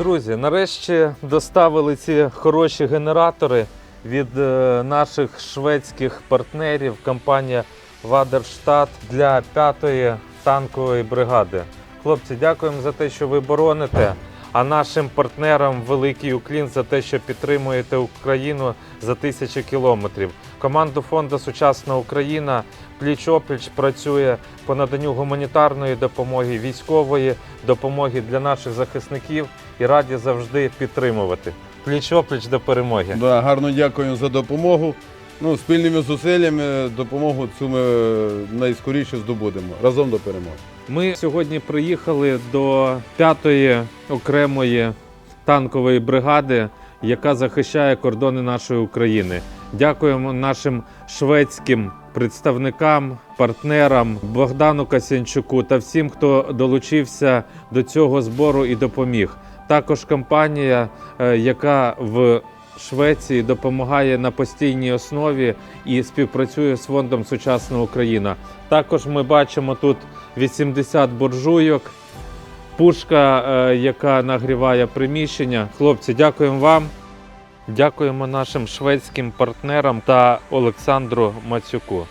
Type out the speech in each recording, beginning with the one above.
Друзі, нарешті доставили ці хороші генератори від е, наших шведських партнерів, компанія Вадерштат для п'ятої танкової бригади. Хлопці, дякуємо за те, що ви бороните. А нашим партнерам великий уклін за те, що підтримуєте Україну за тисячі кілометрів. Команду фонду Сучасна Україна пліч-опліч працює по наданню гуманітарної допомоги, військової допомоги для наших захисників і раді завжди підтримувати. Пліч-опліч до перемоги. Да, гарно дякуємо за допомогу. Ну, спільними зусиллями допомогу цю ми найскоріше здобудемо. Разом до перемоги. Ми сьогодні приїхали до п'ятої окремої танкової бригади, яка захищає кордони нашої України. Дякуємо нашим шведським представникам, партнерам Богдану Касянчуку та всім, хто долучився до цього збору і допоміг. Також компанія, е, яка в Швеції допомагає на постійній основі і співпрацює з фондом Сучасна Україна. Також ми бачимо тут 80 буржуйок, пушка, е, яка нагріває приміщення. Хлопці, дякуємо вам. Дякуємо нашим шведським партнерам та Олександру Мацюку.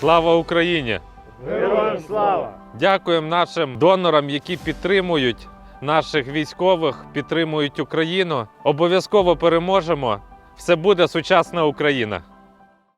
Слава Україні! Героям слава! Дякуємо нашим донорам, які підтримують наших військових, підтримують Україну. Обов'язково переможемо. Все буде сучасна Україна.